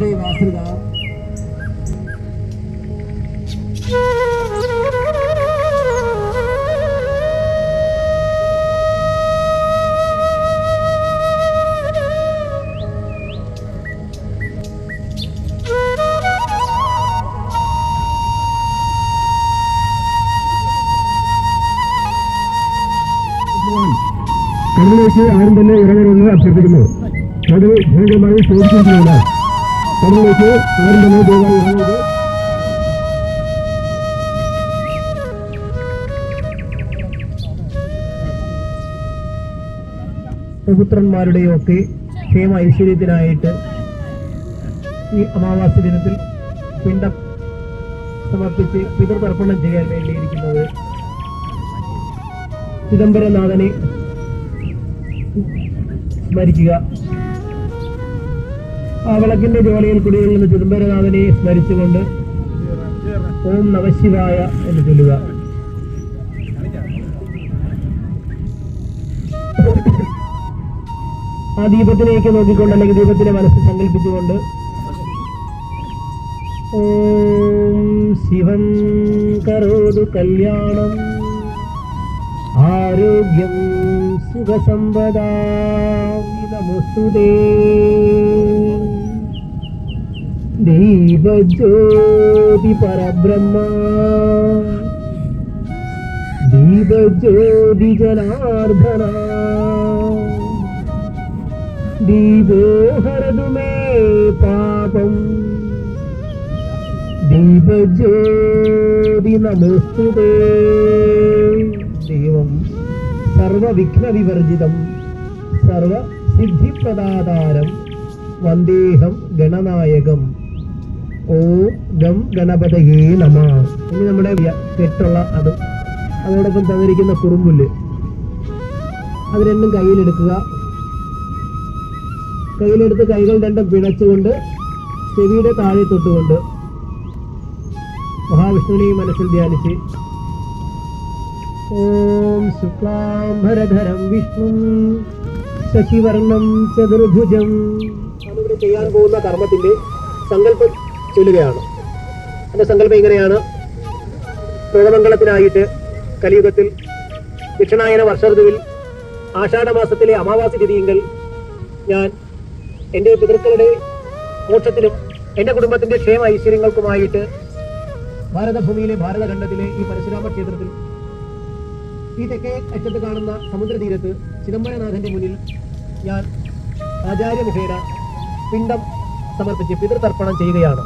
വന്ദേ മാതൃക കടലിലേക്ക് ആരും തന്നെ ഇറങ്ങരുതെന്ന് അഭ്യർത്ഥിക്കുന്നു. അത് ഭയങ്കരമായി ചോദിക്കുന്നതിനാൽ കടലിലേക്ക് ആരും തന്നെ ദയവായി ഇറങ്ങരുത് ഒക്കെ ക്ഷേമ ഐശ്വര്യത്തിനായിട്ട് ഈ അമാവാസി ദിനത്തിൽ പിണ്ടം സമർപ്പിച്ച് പിതൃതർപ്പണം ചെയ്യാൻ വേണ്ടിയിരിക്കുന്നത് ചിദംബരനാഥനെ സ്മരിക്കുക. വിളക്കിന്റെ ജോലിയിൽ കുടികൊള്ളുന്ന ചിദംബരനാഥനെ സ്മരിച്ചുകൊണ്ട് ഓം നമശിവായ എന്ന് ചൊല്ലുക. ആ ദീപത്തിലേക്ക് നോക്കിക്കൊണ്ട് അല്ലെങ്കിൽ ദീപത്തിന്റെ മനസ്സ് സങ്കല്പിച്ചുകൊണ്ട് ഓം ശിവം കരോതു കല്യാണം. ആരോഗ്യം സുഖസമ്പദാ ദൈവജ്യോതി പരബ്രഹ്മ ദീപജ്യോതി ജനാർദ്ദന ദീപോ ഹരതുമേ പാപം ദീപജ്യോതി നമോസ്തുതേ. സർവവിഘ്ന വിവർജിതം സർവ സിദ്ധിപ്രദാതാരം വന്ദേഹം ഗണനായകം. ഓം ഗം ഗണപതയേ നമ. ഇനി നമ്മുടെ കെട്ടുള്ള അത്. അതോടൊപ്പം തന്നിരിക്കുന്ന കുറുമ്പുല്ല്. അത് രണ്ടും കയ്യിലെടുക്കുക. കയ്യിലെടുത്ത് കൈകൾ രണ്ടും പിണച്ചുകൊണ്ട് ചെവിയുടെ താഴെ തൊട്ടുകൊണ്ട് മഹാവിഷ്ണുവിനെയും മനസ്സിൽ ധ്യാനിച്ച് ഓം ശുക്ലാംബരധരം വിഷ്ണു ശശിവർണം ചതുർഭുജം. നമ്മളിവിടെ ചെയ്യാൻ പോകുന്ന കർമ്മത്തിന്റെ സങ്കല്പം ചൊല്ലുകയാണ്. എന്റെ സങ്കല്പം ഇങ്ങനെയാണ്. പ്രഴമംഗളത്തിനായിട്ട് കലിയുഗത്തിൽ ദക്ഷിണായന വർഷഋതുവിൽ ആഷാഢമാസത്തിലെ അമാവാസി തിഥിയെങ്കിൽ ഞാൻ എന്റെ പിതൃക്കളുടെ മോക്ഷത്തിനും എന്റെ കുടുംബത്തിന്റെ ക്ഷേമ ഐശ്വര്യങ്ങൾക്കുമായിട്ട് ഭാരതഭൂമിയിലെ ഭാരതഖണ്ഡത്തിലെ ഈ പരശുരാമ ക്ഷേത്രത്തിൽ ഈ തെക്കേ അറ്റത്ത് കാണുന്ന സമുദ്രതീരത്ത് ചിദംബരനാഥന്റെ മുന്നിൽ ഞാൻ ആചാര്യ മുഖേന പിണ്ടം സമർപ്പിച്ച് പിതൃതർപ്പണം ചെയ്യുകയാണ്.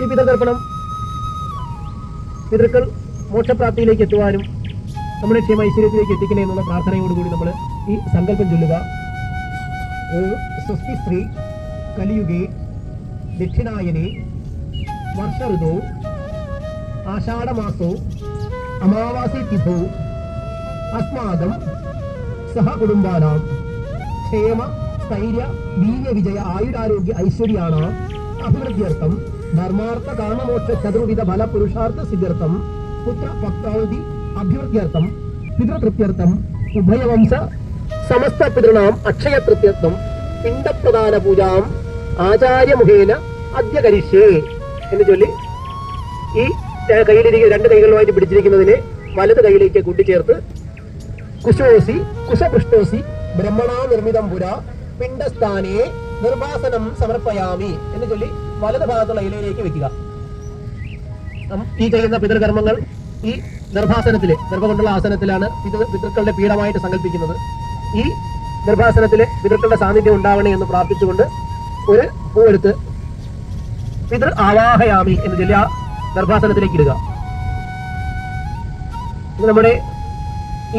ഈ പിതൃതർപ്പണം പിതൃക്കൾ മോക്ഷപ്രാപ്തിയിലേക്ക് എത്തുവാനും നമ്മുടെ ക്ഷേമ ഐശ്വര്യത്തിലേക്ക് എത്തിക്കണേ എന്നുള്ള പ്രാർത്ഥനയോടുകൂടി നമ്മൾ ഈ സങ്കല്പം ചൊല്ലുക. സ്വസ്തി സ്ത്രീ കലിയുഗേ ദക്ഷിണായനെ വർഷ ആഷാഢമാസോ അമാവാസി തിഥോ അസ്മാകം സഹ കുടുംബാനാം ക്ഷേമ സ്ഥൈര്യ വീര്യ വിജയ ആയുരാരോഗ്യ ഐശ്വര്യാണ അഭിവൃദ്ധ്യർത്ഥം. ധർമാർത്ഥ കാമമോക്ഷ ചതുർവിധ ഫല പുരുഷാർത്ഥ സിദ്ധ്യർത്ഥം. പുത്ര പക്രാവതി അഭ്യുർത്ഥ്യർത്ഥം പിതൃതൃപ്ത്യർത്ഥം ഉഭയവംശ സമസ്ത പിതൃണാം അക്ഷയ തൃപ്യർത്ഥം പിണ്ടപ്രധാന പൂജാം. ആചാര്യമുഖേന അദ്യ കരിഷ്യേ എന്ന് ചൊല്ലി ഈ കയ്യിലിരിക്കുന്ന രണ്ട് കൈകളുമായിട്ട് പിടിച്ചിരിക്കുന്നതിനെ വലത് കൈയിലേക്ക് കൂട്ടിച്ചേർത്ത് കുശോസി കുശപൃഷ്ടോസി ബ്രഹ്മണാ നിർമ്മിതം പുര പിണ്ടസ്ഥാനെ നിർവാസനം സമർപ്പയാമി എന്ന് ചൊല്ലി വലത് ഭാഗത്തുള്ള ഇലയിലേക്ക് വെക്കുക. ഈ ചെയ്യുന്ന പിതൃകർമ്മങ്ങൾ ഈ നിർഭാസനത്തിൽ ഗർഭകൊണ്ടുള്ള ആസനത്തിലാണ് പിതൃ പിതൃക്കളുടെ പീഠമായിട്ട് സങ്കല്പിക്കുന്നത്. ഈ നിർഭാസനത്തിൽ പിതൃക്കളുടെ സാന്നിധ്യം ഉണ്ടാവണേ എന്ന് പ്രാർത്ഥിച്ചുകൊണ്ട് ഒരു പൂവെടുത്ത് പിതൃ ആവാഹയാമി എന്ന് ചൊല്ലി ആ നിർഭാസനത്തിലേക്ക് ഇടുക. നമ്മുടെ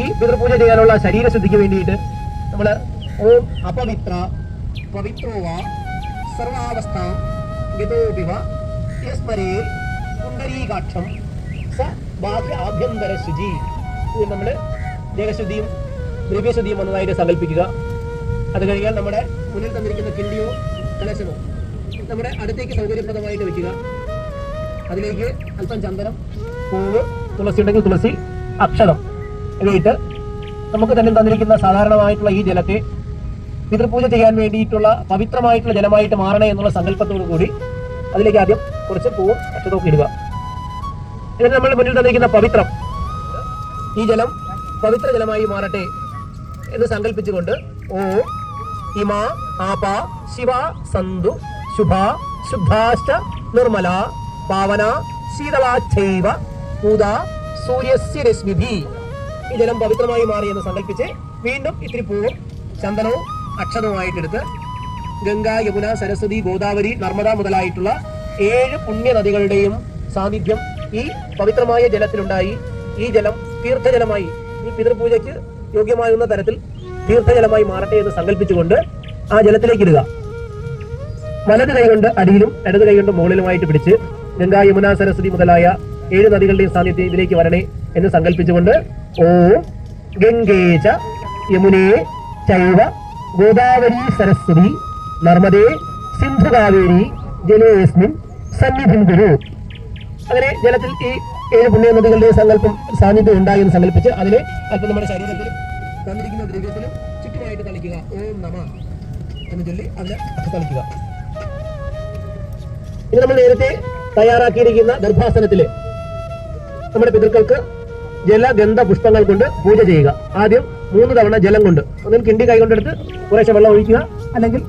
ഈ പിതൃപൂജ ചെയ്യാനുള്ള ശരീരശുദ്ധിക്ക് വേണ്ടിയിട്ട് നമ്മൾ ഓം അപവിത്ര പവിത്രോവ സർവാവസ്ഥ ഗതോപിവ യസ്മരേ പുണ്ടരീകാക്ഷം സ ബാഹ്യ ആഭ്യന്തര ശുചി. ഇത് നമ്മൾ ദേഹശുദ്ധിയും ദ്രവ്യശുദ്ധിയും വന്നതായിട്ട് സങ്കല്പിക്കുക. അത് കഴിഞ്ഞാൽ നമ്മുടെ മുന്നിൽ തന്നിരിക്കുന്ന കിണ്ടിയോ കലശമോ നമ്മുടെ അടുത്തേക്ക് സൗകര്യപ്രദമായിട്ട് വെക്കുക. അതിലേക്ക് അല്പം ചന്ദനം പൂവ് തുളസി ഉണ്ടെങ്കിൽ തുളസി അക്ഷരം ഇവയിട്ട് നമുക്ക് തന്നെ തന്നിരിക്കുന്ന സാധാരണമായിട്ടുള്ള ഈ ജലത്തെ പിതൃപൂജ ചെയ്യാൻ വേണ്ടിയിട്ടുള്ള പവിത്രമായിട്ടുള്ള ജലമായിട്ട് മാറണേ എന്നുള്ള സങ്കല്പത്തോടു കൂടി അതിലേക്ക് ആദ്യം കുറച്ച് പൂവ് അറ്റതോക്കി ഇടുക. ഇതിന് നമ്മൾ മുന്നിൽ തന്നിരിക്കുന്ന പവിത്രം ഈ ജലം പവിത്ര ജലമായി മാറട്ടെ എന്ന് സങ്കല്പിച്ചുകൊണ്ട് ഓ ഇമ ആപ ശിവ സന്തു ശുഭ ശുദ്ധാഷ്ട നിർമ്മല പാവന ശീതളാച്ചൈവ പൂത സൂര്യസ്യ രശ്മിഭി. ഈ ജലം പവിത്രമായി മാറി എന്ന് സങ്കല്പിച്ച് വീണ്ടും ഇത്തിരി പൂവും ചന്ദനവും അക്ഷതവുമായിട്ടെടുത്ത് ഗംഗ യമുന സരസ്വതി ഗോദാവരി നർമ്മദ മുതലായിട്ടുള്ള ഏഴ് പുണ്യ നദികളുടെയും സാന്നിധ്യം ഈ പവിത്രമായ ജലത്തിലുണ്ടായി. ഈ ജലം തീർത്ഥജലമായി ഈ പിതൃപൂജയ്ക്ക് യോഗ്യമാകുന്ന തരത്തിൽ തീർത്ഥജലമായി മാറട്ടെ എന്ന് സങ്കല്പിച്ചുകൊണ്ട് ആ ജലത്തിലേക്ക് ഇടുക. വലത് കൈകൊണ്ട് അടിയിലും ഇടത് കൈകൊണ്ട് മുകളിലുമായിട്ട് പിടിച്ച് ഗംഗാ യമുന സരസ്വതി മുതലായ ഏഴ് നദികളുടെയും സാന്നിധ്യം ഇതിലേക്ക് വരണേ എന്ന് സങ്കല്പിച്ചുകൊണ്ട് ഓം ഗംഗേച യമുനേ ചൈവ ഗോദാവരി സരസ്വതി നർമ്മദേ സിന്ധു കാവേരി ജലേസ്മിൻ സന്നിധിം ഗുരു. അങ്ങനെ ജലത്തിൽ ഈ ഏഴ് പുണ്യ നദികളുടെ സങ്കല്പം സാന്നിധ്യം ഉണ്ടായി എന്ന് സങ്കല്പിച്ച് അതിനെ അല്പം നമ്മുടെ ശരീരത്തിലും തന്നിരിക്കുന്ന ദ്രവ്യത്തിലും ചുറ്റുമായിട്ട് തളിക്കുക. ഓം നമ എന്ന് ചൊല്ലി അതിനെ തളിക്കുക. ഇത് നമ്മൾ നേരത്തെ തയ്യാറാക്കിയിരിക്കുന്ന ഗർഭാസനത്തിൽ നമ്മുടെ പിതൃക്കൾക്ക് ജലഗന്ധ പുഷ്പങ്ങൾ കൊണ്ട് പൂജ ചെയ്യുക. ആദ്യം മൂന്ന് തവണ ജലം കൊണ്ട്. ഒന്നിൽ കിണ്ടി കൈ കൊണ്ടെടുത്ത് കുറേശ്ശെ വെള്ളം ഒഴിക്കുക. അല്ലെങ്കിൽ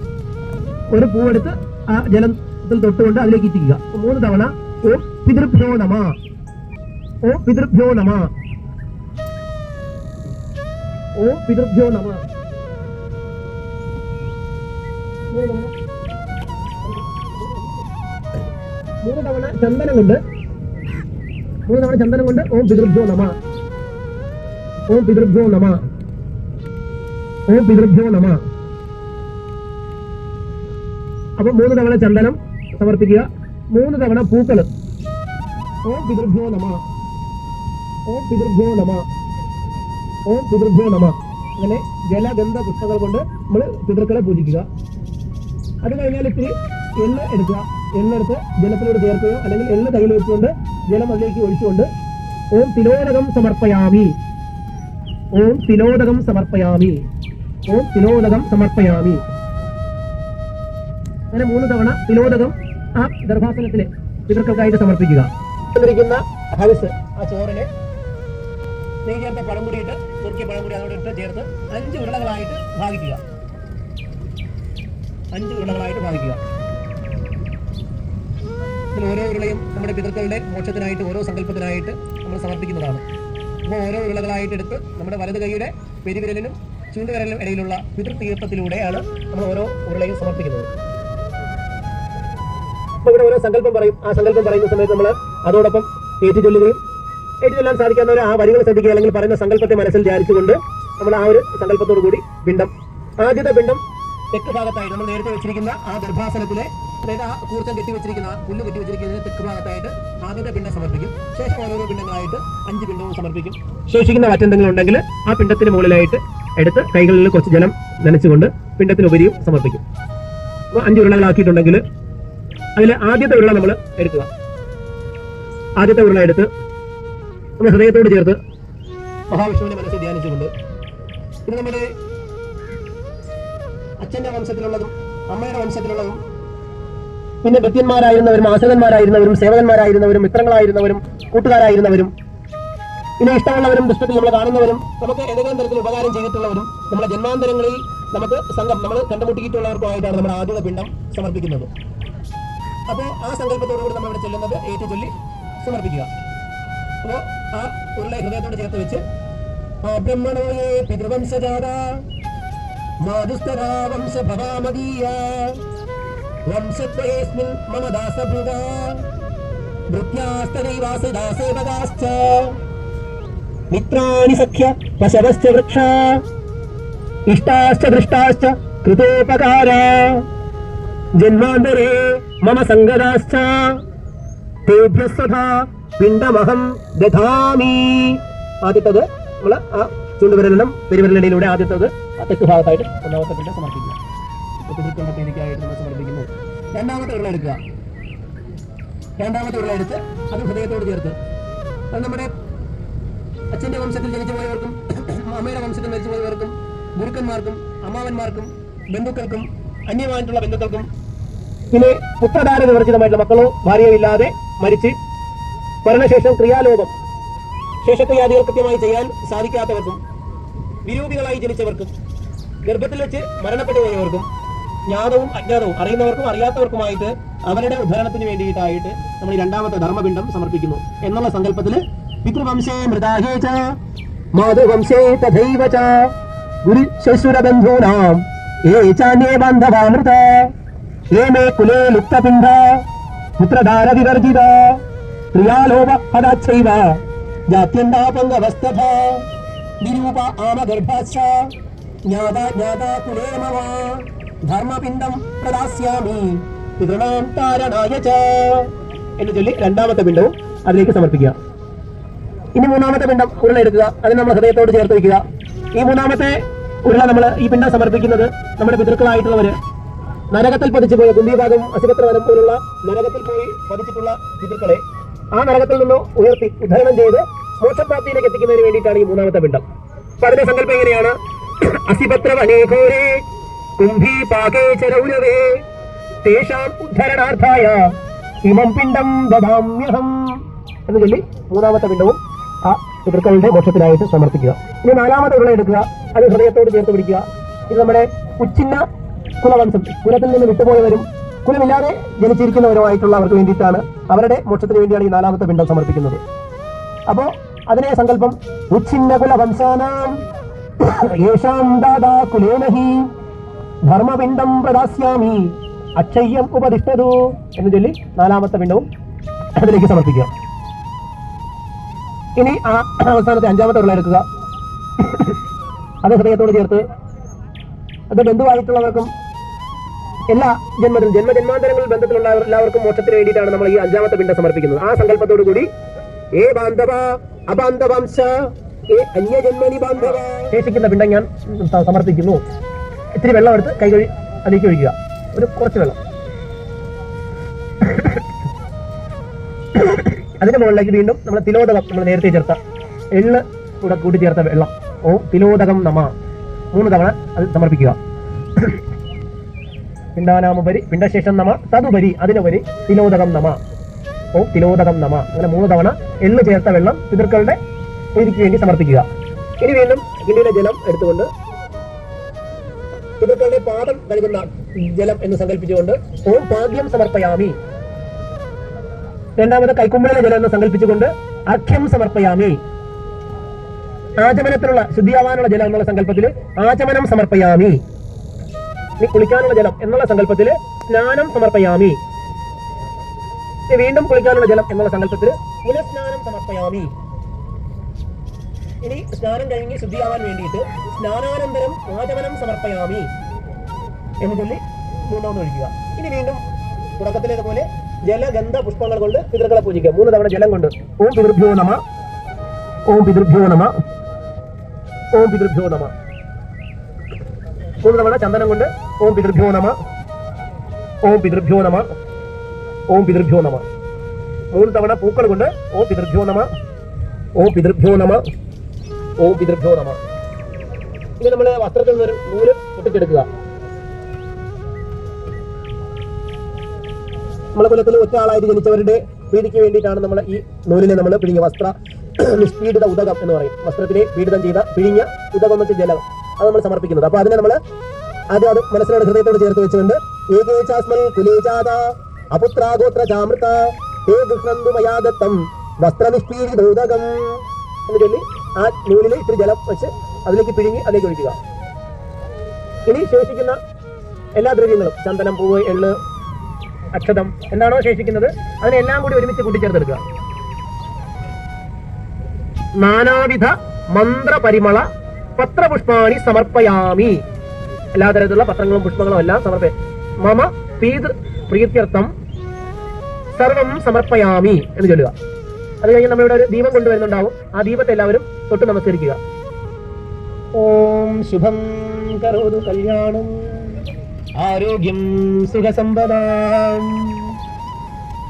ഒരു പൂവെടുത്ത് ആ ജലത്തിൽ തൊട്ടുകൊണ്ട് അതിലേക്ക് ഇറ്റിക്കുക. മൂന്ന് തവണ ഓ പിതൃഭ്യോ നമ. ഓ പിതൃഭ്യോ നമ. ഓ പിതൃഭ്യോ നമ. മൂന്ന് തവണ ചന്ദനം കൊണ്ട് മൂന്ന് തവണ ചന്ദനം കൊണ്ട് ഓം പിതൃഭ്യോ നമ. ഓം പിതൃഭ്യോ നമ. ഓം പിതൃഭ്യോ നമ. അപ്പൊ മൂന്ന് തവണ ചന്ദനം സമർപ്പിക്കുക. മൂന്ന് തവണ പൂക്കൾ ഓം പിതൃഭ്യോ നമ. ഓം പിതൃഭ്യോ നമ. ഓം പിതൃഭ്യോ നമ. അങ്ങനെ ജലഗന്ധ പുഷ്പങ്ങൾ കൊണ്ട് നമ്മൾ പിതൃക്കളെ പൂജിക്കുക. അത് കഴിഞ്ഞാൽ ഇത്തിരി എണ്ണ എടുക്കുക. എണ്ണ എടുത്ത് ജലത്തിലൂടെ ചേർക്കുകയോ അല്ലെങ്കിൽ എണ്ണ കയ്യിൽ വെച്ചുകൊണ്ട് ജലം അതിലേക്ക് ഒഴിച്ചുകൊണ്ട് ഓം തിലോദകം സമർപ്പയാമി. ഓം തിലോദകം സമർപ്പയാമി. ഓം തിലോദകം സമർപ്പയാമി. അങ്ങനെ മൂന്ന് തവണ തിലോദകം ആ ഗർഭാസനത്തിലെ പിതൃക്കൾക്കായിട്ട് സമർപ്പിക്കുക. ഹവിസ് ആ ചോറിനെ നെയ്യ് ചേർത്ത പഴംപൊടി അതോടെ ഇട്ട് ചേർത്ത് അഞ്ച് ഉരുളകളായിട്ട് ഭാഗിക്കുക. അഞ്ച് ഉരുളകളായിട്ട് ഭാഗിക്കുക. ഇതിൽ ഓരോ നമ്മുടെ പിതൃക്കളുടെ മോക്ഷത്തിനായിട്ട് ഓരോ സങ്കല്പത്തിനായിട്ട് നമ്മൾ സമർപ്പിക്കുന്നതാണ്. അപ്പോൾ ഓരോ ഉരുളകളായിട്ട് എടുത്ത് നമ്മുടെ വലത് കൈയുടെ പെരുവിരലിനും ചൂണ്ടുവിരലിനും ഇടയിലുള്ള പിതൃതീർത്ഥത്തിലൂടെയാണ് നമ്മൾ ഓരോ ഉരുളയും സമർപ്പിക്കുന്നത്. അപ്പോൾ ഇവിടെ ഓരോ സങ്കല്പം പറയും. ആ സങ്കല്പം പറയുന്ന സമയത്ത് നമ്മൾ അതോടൊപ്പം ഏറ്റു ചൊല്ലുകയും ഏറ്റു ചൊല്ലാൻ സാധിക്കാത്തവർ ആ വരികൾ ശ്രദ്ധിക്കുക അല്ലെങ്കിൽ പറയുന്ന സങ്കല്പത്തെ മനസ്സിൽ ധ്യാനിച്ചുകൊണ്ട് നമ്മൾ ആ ഒരു സങ്കല്പത്തോടു കൂടി പിണ്ടം. ആദ്യത്തെ പിണ്ടം തെക്ക് ഭാഗത്തായിട്ട് നമ്മൾ നേരത്തെ വെച്ചിരിക്കുന്ന ആ ഗർഭാസനത്തിലെ അതായത് ആ കൂർച്ചം കെട്ടി വെച്ചിരിക്കുന്ന പുല്ല് കെട്ടി വെച്ചിരിക്കുന്നതിന് തെക്ക് ഭാഗത്തായിട്ട് ആദ്യത്തെ പിണ്ഡം സമർപ്പിക്കും. ശേഷം ഓരോരോ പിണ്ഡങ്ങളായിട്ട് അഞ്ച് പിണ്ഡവും സമർപ്പിക്കും. ശേഷിക്കുന്ന മറ്റെന്തെങ്കിലും ഉണ്ടെങ്കിൽ ആ പിണ്ടത്തിന് മുകളിലായിട്ട് എടുത്ത് കൈകളിൽ കുറച്ച് ജലം നനച്ചുകൊണ്ട് പിണ്ടത്തിന് ഉപരിയും സമർപ്പിക്കും. അപ്പോൾ അഞ്ച് ഉരുളകളാക്കിയിട്ടുണ്ടെങ്കിൽ അതിൽ ആദ്യത്തെ ഉരുള നമ്മൾ എടുക്കുക. ആദ്യത്തെ ഉരുള എടുത്ത് നമ്മൾ ഹൃദയത്തോട് ചേർത്ത് മഹാവിഷ്ണുവിനെ മനസ്സിൽ ധ്യാനിച്ചുകൊണ്ട് ഇത് നമ്മുടെ അച്ഛന്റെ വംശത്തിലുള്ളതും അമ്മയുടെ വംശത്തിലുള്ളതും പിന്നെ ഭൃത്യന്മാരായിരുന്നവരും ആശ്രിതന്മാരായിരുന്നവരും സേവകന്മാരായിരുന്നവരും മിത്രങ്ങളായിരുന്നവരും കൂട്ടുകാരായിരുന്നവരും. പിന്നെ ഇഷ്ടമുള്ളവരും ദുഷ്ടത്തിൽ നമ്മൾ കാണുന്നവരും നമുക്ക് ഏതെങ്കിലും തരത്തിൽ ഉപകാരം ചെയ്തിട്ടുള്ളവരും നമ്മുടെ ജന്മാന്തരങ്ങളിൽ നമുക്ക് സംഘം നമ്മൾ കണ്ടുമുട്ടിയിട്ടുള്ളവർക്കുമായിട്ടാണ് നമ്മുടെ ആദ്യത്തെ പിണ്ടം സമർപ്പിക്കുന്നത്. അപ്പോൾ ആ സങ്കല്പത്തോടുകൂടി നമ്മൾ ഇവിടെ ചെല്ലുന്നത് ഏറ്റുചൊല്ലി സമർപ്പിക്കുക. അപ്പോൾ ആ ഉരുളെ ഹൃദയത്തോട് ചേർത്ത് വെച്ച് ബ്രഹ്മണോയെ പിതൃവംശജാത മാതുസ്തരാ വംശ വംശദ്വയേസ്മിൻ മമ ദാസഭൃത ഭൃത്യാസ്തദൈവാസദാസേവകാശ്ച മിത്രാണി സഖ്യ പശവശ്ച വൃക്ഷ. ഇഷ്ടാശ്ച ദൃഷ്ടാശ്ച കൃതോപകാര. ജന്മാന്തരേ മമ സംഗതാശ്ച തേഭ്യ സ്വധാ പിണ്ടമഹം ദധാമി. ആദ്യത്തത് നമ്മൾ ആ ചുണ്ടുവിരലിനും പെരുവിരലിടയിലൂടെ ആദ്യത്തത് തെക്ക് ഭാഗത്തായിട്ട് ഒന്നാമത്തെ പിണ്ടം സമർപ്പിക്കുക. പിതൃക്കമ്പത്തേക്കായിട്ട് നമ്മൾ സമർപ്പിക്കുന്നു രണ്ടാമത്തെ ഉരുള എടുക്കുക. രണ്ടാമത്തെ ഉരുള എടുത്ത് അത് ഹൃദയത്തോട് ചേർത്ത്. അത് നമ്മുടെ അച്ഛന്റെ വംശത്തിൽ ജനിച്ചു പോയവർക്കും അമ്മയുടെ വംശത്തിൽ മരിച്ചു പോയവർക്കും ഗുരുക്കന്മാർക്കും അമ്മാവന്മാർക്കും ബന്ധുക്കൾക്കും അന്യമായിട്ടുള്ള ബന്ധുക്കൾക്കും പിന്നെ പുത്രധാര വിവർജിതമായിട്ടുള്ള മക്കളോ ഭാര്യയോ ഇല്ലാതെ മരിച്ച് മരണശേഷം ക്രിയാലോകം ശേഷക്രിയാദികൾ കൃത്യമായി ചെയ്യാൻ സാധിക്കാത്തവർക്കും വിരൂപികളായി ജനിച്ചവർക്കും ഗർഭത്തിൽ വെച്ച് മരണപ്പെട്ടു പോയവർക്കും ജ്ഞാതവും അജ്ഞാതവും അറിയുന്നവർക്കും അറിയാത്തവർക്കുമായിട്ട് അവരുടെ ഉദ്ധരണത്തിന് വേണ്ടിയിട്ടായിട്ട് നമ്മൾ രണ്ടാമത്തെ ധർമ്മപിണ്ഡം സമർപ്പിക്കുന്നു എന്നുള്ള സങ്കല്പത്തിൽ പിതൃവംശേ മൃതാഹേ ച മാതൃവംശേ തഥൈവ ച ഗുരു ശശുര ബന്ധൂനാം ഏ ചാന്യേ ബാന്ധവാമൃത ഏ മേ കുലേ ലുപ്തപിണ്ഡ പുത്രധാര വിവർജിത ക്രിയാലോപ പദാച്ഛൈവ ജാത്യന്താപംഗവസ്തഭ നിരൂപ ആമഗർഭാശ്ച ജ്ഞാത ജ്ഞാത കുലേ മമ ധർമ്മപിണ്ഡം പ്രദാസ്യാമി. പിതൃണാം താരണായ എന്ന് ചൊല്ലി രണ്ടാമത്തെ പിണ്ഡവും അതിലേക്ക് സമർപ്പിക്കുക. ഇനി മൂന്നാമത്തെ പിണ്ഡം ഉരുള എടുക്കുക. അത് നമ്മൾ ഹൃദയത്തോട് ചേർത്ത് വയ്ക്കുക. ഈ മൂന്നാമത്തെ ഉരുള നമ്മൾ ഈ പിണ്ഡം സമർപ്പിക്കുന്നത് നമ്മുടെ പിതൃക്കളായിട്ടുള്ളവര്. നരകത്തിൽ പതിച്ചു പോയ കുന്തിഭാഗം അസുപത്രവനം പോലുള്ള നരകത്തിൽ പോയി പതിച്ചിട്ടുള്ള പിതൃക്കളെ ആ നരകത്തിൽ നിന്ന് ഉയർത്തി ഉദ്ധരണം ചെയ്ത് മോക്ഷപ്രാപ്തിയിലേക്ക് എത്തിക്കുന്നതിന് വേണ്ടിയിട്ടാണ് ഈ മൂന്നാമത്തെ പിണ്ഡം. അപ്പൊ അതിന്റെ സങ്കല്പം എങ്ങനെയാണ്? അസിപത്രവനേഘോരേ കുംഭീപാകേ ചരൗരവേ തേഷാം ഉദ്ധരണാർത്ഥായ. ഇമം പിണ്ഡം എന്ന് മൂന്നാമത്തെ പിണ്ഡവും ആ പിതൃക്കളുടെ മോക്ഷത്തിനായിട്ട് സമർപ്പിക്കുക. ഇനി നാലാമത്തെ വിള എടുക്കുക. അത് ഹൃദയത്തോട് ചേർത്ത് പിടിക്കുക. ഇത് നമ്മുടെ ഉച്ചിന്ന കുലവംശം. കുലത്തിൽ നിന്ന് വിട്ടുപോയവരും കുലമില്ലാതെ ജനിച്ചിരിക്കുന്നവരുമായിട്ടുള്ള അവർക്ക് വേണ്ടിയിട്ടാണ് അവരുടെ മോക്ഷത്തിന് വേണ്ടിയാണ് ഈ നാലാമത്തെ പിണ്ഡം സമർപ്പിക്കുന്നത്. അപ്പോ അതിനെ സങ്കല്പം ഉച്ചിന്ന കുലവംശാനാം. ധർമ്മപിണ്ഡം പ്രദാസ്യാമി. അക്ഷയ്യം ഉപതിഷ്ഠതു എന്ന് ചൊല്ലി നാലാമത്തെ പിണ്ഡവും അതിലേക്ക് സമർപ്പിക്കുക. ഇനി ആ അവസാനത്തെ അഞ്ചാമത്തെ ഉള്ള എടുക്കുക. അത് ഹൃദയത്തോട് ചേർത്ത് അത് ബന്ധുവായിട്ടുള്ളവർക്കും എല്ലാ ജന്മത്തിലും ജന്മജന്മാന്തരങ്ങളിൽ ബന്ധത്തിലുള്ള എല്ലാവർക്കും മോക്ഷത്തിന് വേണ്ടിയിട്ടാണ് നമ്മൾ ഈ അഞ്ചാമത്തെ പിണ്ഡം സമർപ്പിക്കുന്നത്. ആ സങ്കല്പത്തോടു കൂടി ഏ ബാന്ധവ അബാന്ധവാംശ ഏ അന്യജന്മനി ബാന്ധവ. ശേഷിക്കുന്ന പിണ്ഡം ഞാൻ സമർപ്പിക്കുന്നു. ഇത്തിരി വെള്ളം എടുത്ത് കൈ കഴി അതിലേക്ക് ഒഴിക്കുക. ഒരു കുറച്ച് വെള്ളം. അതിന്റെ മുകളിലേക്ക് വീണ്ടും നമ്മൾ തിലോദകം നമ്മൾ നേരത്തെ ചേർത്ത എള്ള് കൂടെ കൂട്ടി ചേർത്ത വെള്ളം. ഓ തിലോദകം നമ. മൂന്ന് തവണ അത് സമർപ്പിക്കുക. പിണ്ടാനാമുപരി പിണ്ടശേഷം നമ തതുപരി അതിനുപരി തിലോദകം നമ. ഓ തിലോദകം നമ. അങ്ങനെ മൂന്ന് തവണ എള്ള് ചേർത്ത വെള്ളം പിതൃക്കളുടെ പ്രീതിക്ക് വേണ്ടി സമർപ്പിക്കുക. ഇനി വീണ്ടും കിണ്ടിയുടെ ജലം എടുത്തുകൊണ്ട് പിതൃക്കളുടെ പാദം കഴുകുന്ന ജലം എന്ന് സങ്കല്പിച്ചുകൊണ്ട് ഓം പാദ്യം സമർപ്പയാമി. രണ്ടാമത് കൈക്കുമ്പിളിലെ ജലം എന്ന് സങ്കല്പിച്ചുകൊണ്ട് അർഘ്യം സമർപ്പയാമി. ആചമനത്തിനുള്ള ശുദ്ധിയാവാനുള്ള ജലം എന്നുള്ള സങ്കല്പത്തിൽ ആചമനം സമർപ്പയാമി. നീ കുളിക്കാനുള്ള ജലം എന്നുള്ള സങ്കല്പത്തിൽ സ്നാനം സമർപ്പയാമി. വീണ്ടും കുളിക്കാനുള്ള ജലം എന്നുള്ള സങ്കല്പത്തിൽ പുനഃസ്നാനം സമർപ്പയാമി. ഇനി സ്നാനം കഴിഞ്ഞ് ശുദ്ധിയാവാൻ വേണ്ടിയിട്ട് സ്നാനാനന്തരം ആചമനം സമർപ്പയാമി എന്ന് ചൊല്ലി മൂന്നാമത് ഒഴിക്കുക. ഇനി വീണ്ടും തുടക്കത്തിലേതുപോലെ ജലഗന്ധ പുഷ്പങ്ങൾ കൊണ്ട് പിതൃക്കളെ പൂജിക്കുക. മൂന്ന് തവണ ജലം കൊണ്ട്. ഓം പിതൃഭ്യോ നമ. ഓം പിതൃഭ്യോ നമ. ഓം പിതൃഭ്യോ നമ. മൂന്ന് തവണ ചന്ദനം കൊണ്ട് ഓം പിതൃഭ്യോ നമ. ഓം പിതൃഭ്യോ നമ. ഓം പിതൃഭ്യോ നമ. മൂന്ന് തവണ പൂക്കൾ കൊണ്ട് ഓം പിതൃഭ്യോ നമ. ഓം പിതൃഭ്യോ നമ. ഓം പിതൃഭ്യോ നമ. ഇനി നമ്മൾ വസ്ത്രത്തിൽ നിന്ന് ഒരു നൂൽ പൊട്ടിച്ചെടുക്കുക. നമ്മളെ കുലത്തിൽ ഒറ്റ ആളായിട്ട് ജനിച്ചവരുടെ പ്രീതിക്ക് വേണ്ടിയിട്ടാണ് നമ്മൾ ഈ നൂലിനെ നമ്മൾ പിഴിഞ്ഞ വസ്ത്ര നിഷ്പീഡിത ഉദകം എന്ന് പറയും. വസ്ത്രത്തിനെ പീഡിതം ചെയ്ത പിഴിഞ്ഞ ഉദകം എന്ന് ജലം. അത് നമ്മൾ സമർപ്പിക്കുന്നത്. അപ്പൊ അതിനെ നമ്മൾ ആദ്യം അത് മനസ്സിലോട് ഹൃദയത്തോട് ചേർത്ത് വെച്ചുകൊണ്ട് ഏകേശാസ്മൽ കുലേജാത അപുത്രാഗോത്ര എന്ന് ചൊല്ലി ആ നൂലിൽ ഇത്തിരി ജലം വെച്ച് അതിലേക്ക് പിഴിഞ്ഞ് അതിലേക്ക് ഒഴിക്കുക. ഇനി ശേഷിക്കുന്ന എല്ലാ ദ്രവ്യങ്ങളും ചന്ദനം പൂവ് എൾ അക്ഷതം എന്താണോ ശേഷിക്കുന്നത് അതിനെല്ലാം കൂടി ഒരുമിച്ച് കൂട്ടിച്ചേർത്തെടുക്കുക. നാനാവിധ മന്ത്രപരിമള പത്രപുഷ്പാണി സമർപ്പയാമി. എല്ലാ തരത്തിലുള്ള പത്രങ്ങളും പുഷ്പങ്ങളും എല്ലാം സമർപ്പ മമ പ്രീത്യർത്ഥം സർവം സമർപ്പയാമി എന്ന് ചൊല്ലുക. അത് കഴിഞ്ഞ് നമ്മളിവിടെ ഒരു ദീപം കൊണ്ടുവരുന്നുണ്ടാവും. ആ ദീപത്തെ എല്ലാവരും തൊട്ട് നമസ്കരിക്കുക. ഓം ശുഭം കരോതു കല്യാണം. ആരോഗ്യം സുഖസമ്പദാം.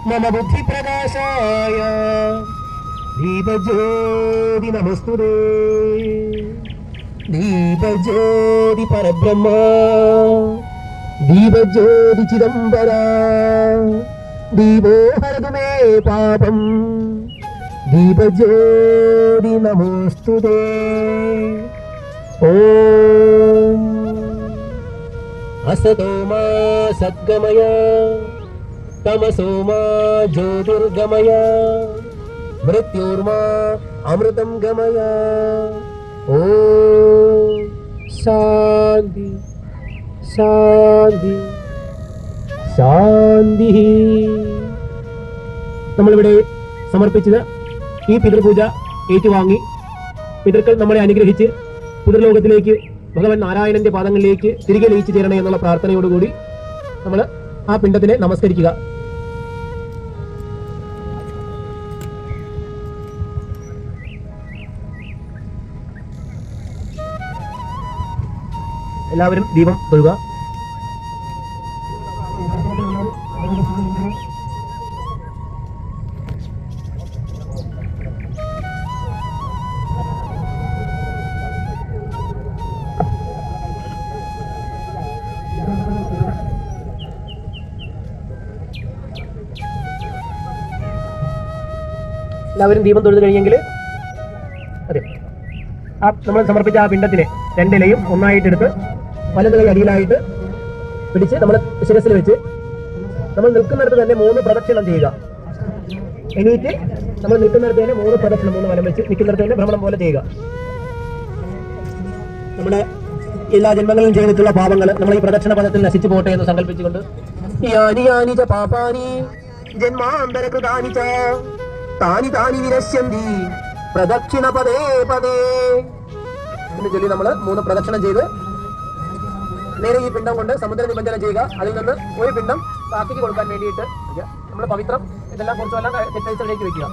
മമ ബുദ്ധിപ്രകാശായ ദീപജ്യോതി നമസ്തുതേ. ദീപജ്യോതി പരബ്രഹ്മ. ദീപജ്യോതി ചിദംബര. ദീപോ ഹരതുമേ പാപം. ദീപജ്യോതി നമോസ്തുതേ ഓം असतो मा सद्गमय तमसो मा ज्योतिर्गमय मृत्योर्मा अमृतं गमय ॐ शान्ति ശാന്തി ശാന്തി നമ്മളിവിടെ സമർപ്പിച്ചത് ഈ പിതൃപൂജ ഏറ്റുവാങ്ങി പിതൃക്കൾ നമ്മളെ അനുഗ്രഹിച്ച് പുതൃലോകത്തിലേക്ക് ഭഗവൻ നാരായണന്റെ പാദങ്ങളിലേക്ക് തിരികെ ലയിച്ചു ചേരണേ എന്നുള്ള പ്രാർത്ഥനയോടുകൂടി നമ്മൾ ആ പിണ്ടത്തിനെ നമസ്കരിക്കുക. എല്ലാവരും ദീപം തൊഴുക. എല്ലാവരും ദീപം തൊഴുത് കഴിഞ്ഞെങ്കിൽ അതെ. ആ നമ്മൾ സമർപ്പിച്ച ആ പിണ്ടത്തിനെ രണ്ടിലയും ഒന്നായിട്ടെടുത്ത് വലത് കൈ അടിയിലായിട്ട് പിടിച്ച് നമ്മൾ ശിരസിൽ വെച്ച് നമ്മൾ നിൽക്കുന്നിടത്ത് തന്നെ മൂന്ന് പ്രദക്ഷിണം ചെയ്യുക. എണീറ്റ് നമ്മൾ നിൽക്കുന്നിടത്ത് തന്നെ മൂന്ന് പ്രദക്ഷിണം മൂന്ന് വലം വെച്ച് നിൽക്കുന്നിടത്ത് തന്നെ ഭ്രമണം പോലെ ചെയ്യുക. നമ്മുടെ എല്ലാ ജന്മങ്ങളിലും ചെയ്തിട്ടുള്ള പാപങ്ങൾ നമ്മൾ ഈ പ്രദക്ഷിണ പദത്തിൽ നശിച്ചു പോട്ടെ എന്ന് സങ്കല്പിച്ചുകൊണ്ട് യാനി പാപാനി താനി താനി വിരശ്യന്തി പ്രദക്ഷിണ പദേ പദേ. എന്ന് ചൊല്ലി നമ്മൾ മൂന്ന് പ്രദക്ഷിണം ചെയ്ത് നേരെ ഈ പിണ്ടം കൊണ്ട് സമുദ്ര നിബന്ധനം ചെയ്യുക. അതിൽ നിന്ന് ഒരു പിണ്ടം ബാക്കിക്ക് കൊടുക്കാൻ വേണ്ടിയിട്ട് നമ്മൾ പവിത്രം ഇതെല്ലാം കുറച്ചെല്ലാം തെറ്റഴിച്ചിലേക്ക് വെക്കുക.